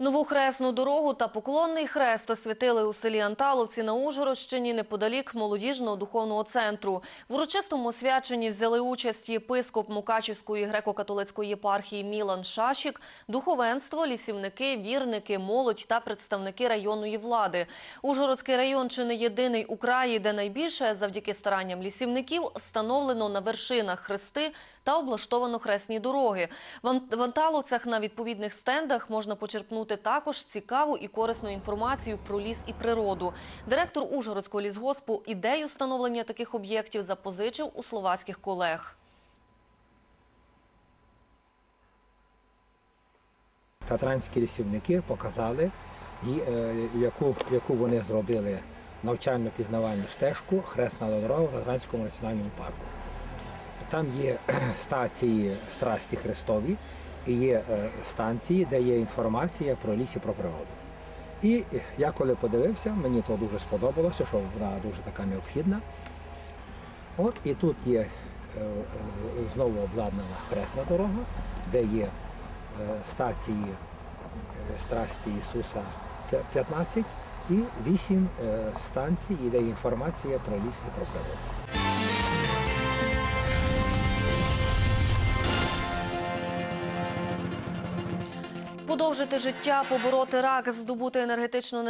Нову хресну дорогу та поклонний хрест освятили у селі Анталовці на Ужгородщині неподалік молодіжного духовного центру. В урочистому свяченні взяли участь єпископ Мукачівської греко-католицької єпархії Мілан Шашік, духовенство, лісівники, вірники, молодь та представники районної влади. Ужгородський район чи не єдиний у краї, де найбільше завдяки старанням лісівників встановлено на вершинах хрести та облаштовано хресні дороги. В Анталовцях на відповідних стендах можна почерпнути також цікаву і корисну інформацію про ліс і природу. Директор Ужгородського лісгоспу ідею встановлення таких об'єктів запозичив у словацьких колег. Татранські лісівники показали, е, яку, яку вони зробили навчально-пізнавальну стежку Хресна дорога в Татранському національному парку. Там є стації страсті Христові є е, станції, де є інформація про ліс і про природу. І я коли подивився, мені то дуже сподобалося, що вона дуже така необхідна. От і тут є е, е, знову обладнана хресна дорога, де є стації страсті Ісуса 15 і 8 е, станцій, де є інформація про ліс і про природу. Подовжити життя, побороти рак, здобути енергетичну